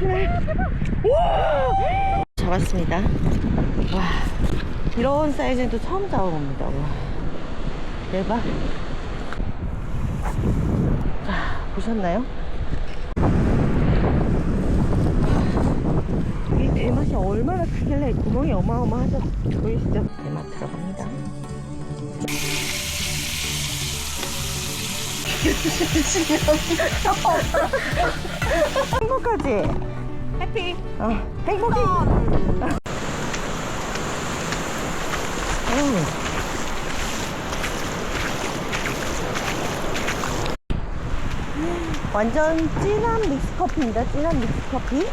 와! 잡았습니다. 와, 이런 사이즈는 또 처음 잡아봅니다. 와, 대박. 자, 보셨나요? 이 대맛이 얼마나 크길래 구멍이 어마어마하죠? 보이시죠? 대맛 들어갑니다. 행복하지? 해피. 어, 행복해. 음. 완전 진한 믹스커피입니다. 진한 믹스커피.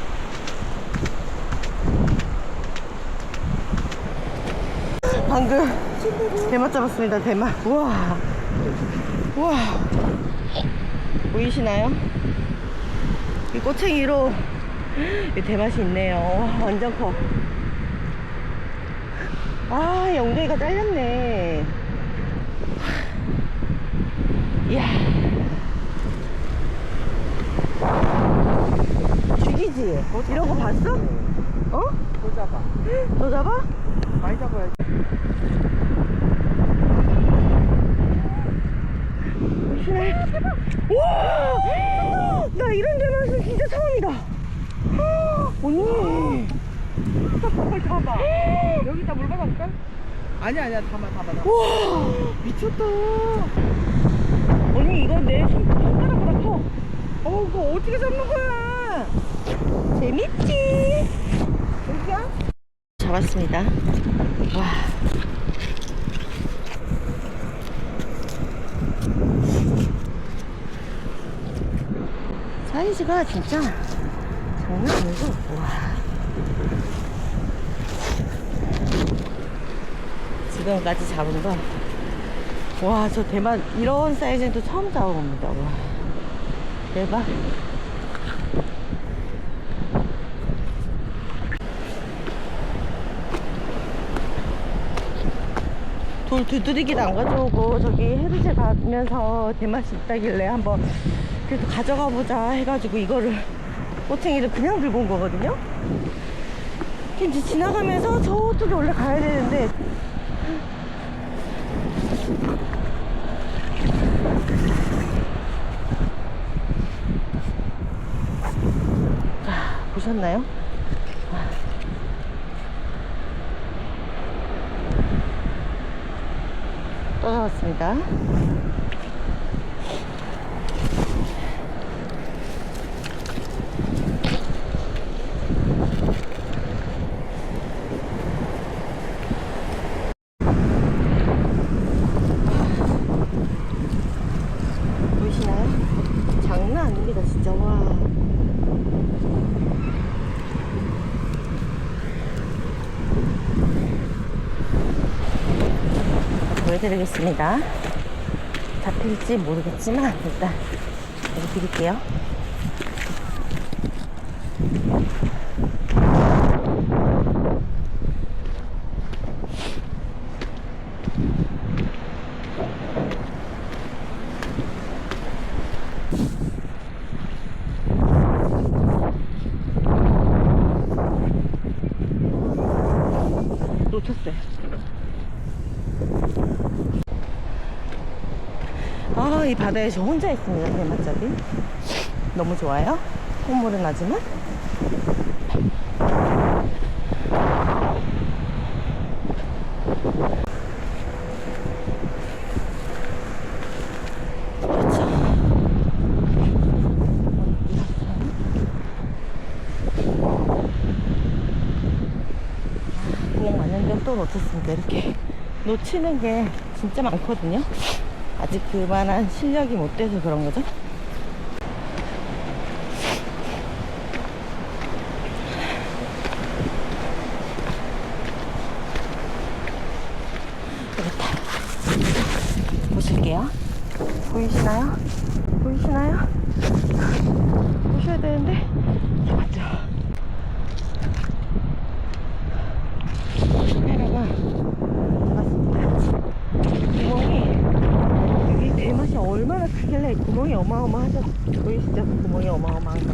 방금 대맛 잡았습니다. 대맛. 우와. 우와. 보이시나요? 이 꼬챙이로 이 대맛이 있네요. 와, 완전 커. 아, 이 엉덩이가 잘렸네. 이야. 죽이지? 이런 거 봤어? 어? 또 잡아. 너 잡아? 많이 잡아야지. 보시네. 와! 나 이런 대맛은 진짜 처음이다. 언니. 물 담아. 여기다 물 받아볼까? 아니야, 아니야. 담아, 담아, 담아. 와 미쳤다 언니 이거 내 손- 손가락보다 커 어, 이거 어떻게 잡는 거야? 재밌지 여기야? 잡았습니다 와 사이즈가 진짜 장난 아니죠 와 지금까지 잡은 건 와, 저 대만 이런 사이즈는 또 처음 잡아봅니다. 와, 대박. 돌 두드리기도 안 가져오고 저기 헤르제 가면서 대맛이 있다길래 한번 그래도 가져가 보자 해가지고 이거를 꼬챙이를 그냥 들고 온 거거든요. 이제 지나가면서 저쪽에 원래 가야 되는데 자, 보셨나요? 또 나왔습니다. 보이시나요? 장난 아닙니다, 진짜. 와. 보여 드리겠습니다. 잡힐지 모르겠지만 일단 여기 드릴게요. 아, 이 바다에 저 혼자 있습니다, 대맛잡이. 너무 좋아요. 콧물은 나지만. 그렇죠. 구멍 맞는데 또 놓쳤습니다. 이렇게 놓치는 게 진짜 많거든요. 아직 그만한 실력이 못 돼서 그런 거죠. 보실게요. 보이시나요? 보이시나요? 보셔야 되는데 맞죠? 얼마나 크길래 구멍이 어마어마하죠? 보이시죠? 구멍이 어마어마한 거.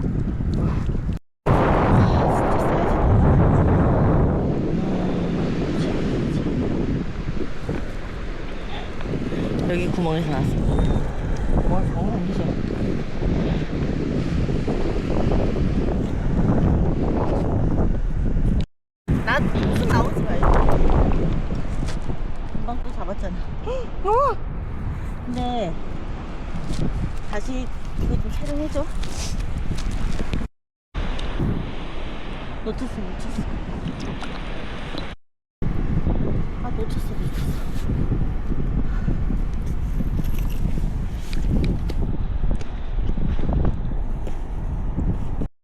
여기 구멍에서 나왔습니다 구멍 장난 아니죠? 나 무슨 나오지 말고. 금방 또 잡았잖아. 어! 근데 다시 이거 좀 촬영해줘. 놓쳤어, 놓쳤어. 아, 놓쳤어, 놓쳤어.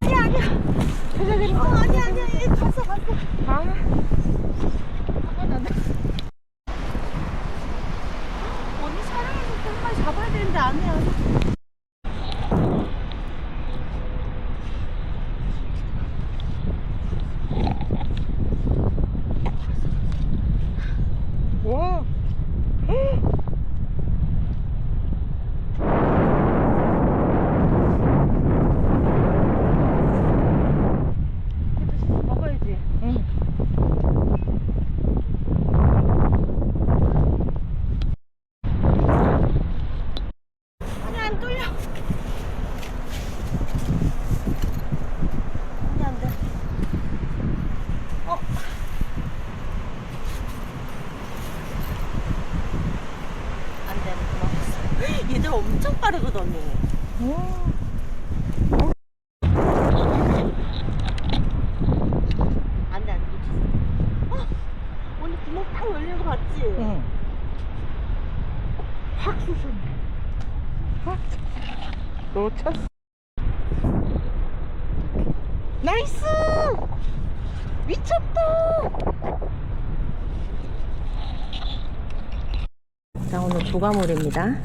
아니야, 아니야. 어, 아니야, 아니야. 얘 갔어, 갔어. 아. 언니 촬영해서 정말 잡아야 되는데 안 해. 안 해. 와. 먹어야지. 응. 아니 안 뚫려. 아니 안 돼. 어. 안 되는구나. 얘들 엄청 빠르거든 언니. 안 돼, 안 돼. 놓쳤어. 어? 언니 구멍 탁 열린 거 봤지? 응. 확 쑤셨네. 확. 놓쳤어. 나이스! 미쳤다! 자, 오늘 조가물입니다.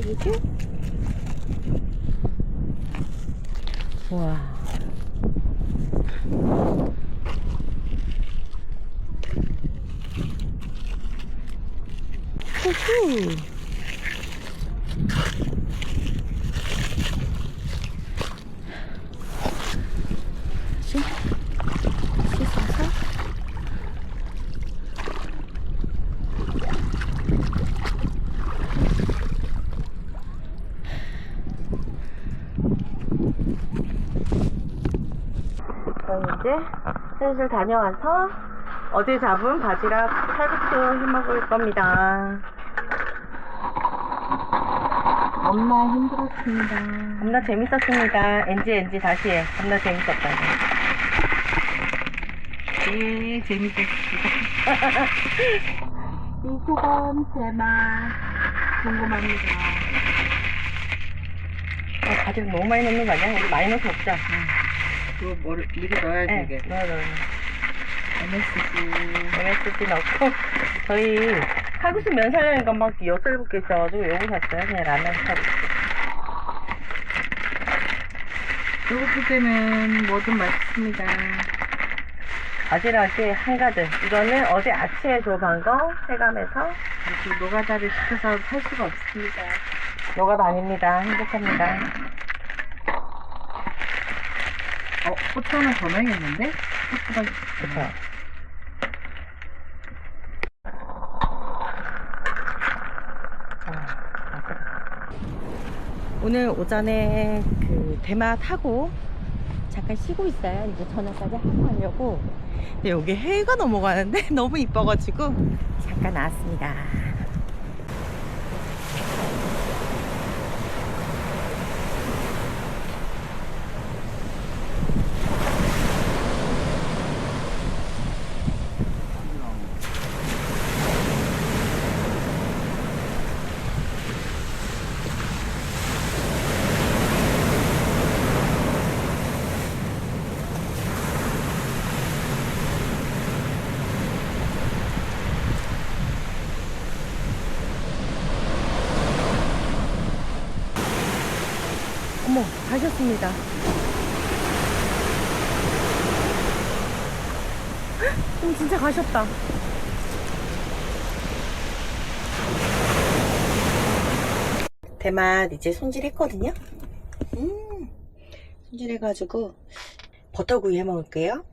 대박이지? 우와. 후후. 이제 슬슬 다녀와서 어제 잡은 바지락 칼국수 해먹을 겁니다. 겁나 힘들었습니다. 겁나 재밌었습니다. 엔지 엔지 다시 해. 겁나 재밌었다. 예, 재밌었습니다. 이 소감 제맛 궁금합니다. 아, 바지락 너무 많이 넣는 거 아니야? 우리 많이 넣어서 먹자. 그거 뭐를 미리 넣어야지 네, 이게. 넣어 넣어. MSG. MSG 넣고 저희 칼국수 면 살려니까 막 여섯 일곱 개 있어가지고 요거 샀어요. 그냥 라면 칼국수. 배고플 때는 뭐든 맛있습니다. 바지락이 한가득. 이거는 어제 아침에 조업한 거 세감에서 이렇게 노가다를 시켜서 살 수가 없습니다. 요가 아닙니다. 행복합니다. 하나 더 넣어야겠는데? 고추가 그쵸? 오늘 오전에 그 대마 타고 잠깐 쉬고 있어요. 이제 저녁까지 하고 가려고. 근데 여기 해가 넘어가는데 너무 이뻐가지고 잠깐 나왔습니다. 어머, 가셨습니다. 음, 진짜 가셨다. 대맛 이제 손질했거든요. 음, 손질해가지고 버터구이 해 먹을게요.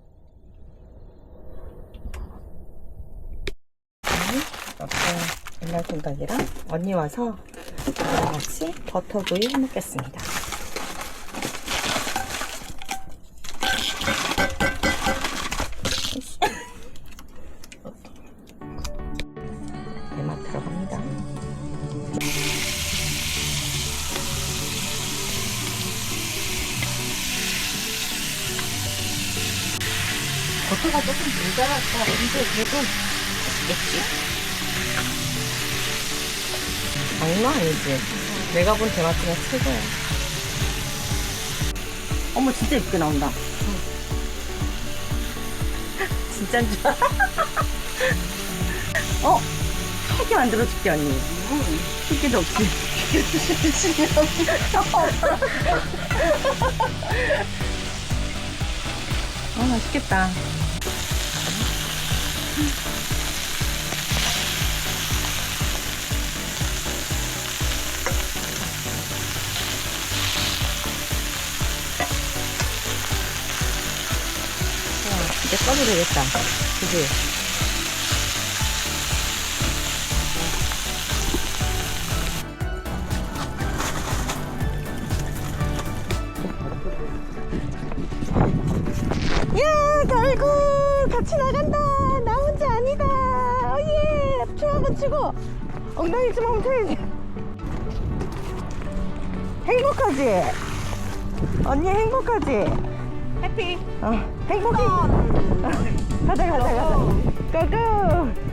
이렇게 옛날 생각이랑 언니 와서 같이 버터구이 해 먹겠습니다. 버터가 조금 모자랄까 근데 그래도 맛있겠지? 장난 아니지? 내가 본 중에 최고야. 어머 진짜 예쁘게 나온다. 진짜인 줄 알아 어? 크게 만들어줄게 언니. 크기도 없이 아 맛있겠다 와, 이제 써도 되겠다 그지? 어예, 춤 한번 추고 엉덩이 좀 펴야지. 행복하지? 언니 행복하지? 해피. 어, 행복해. 가자, 가자, 가자.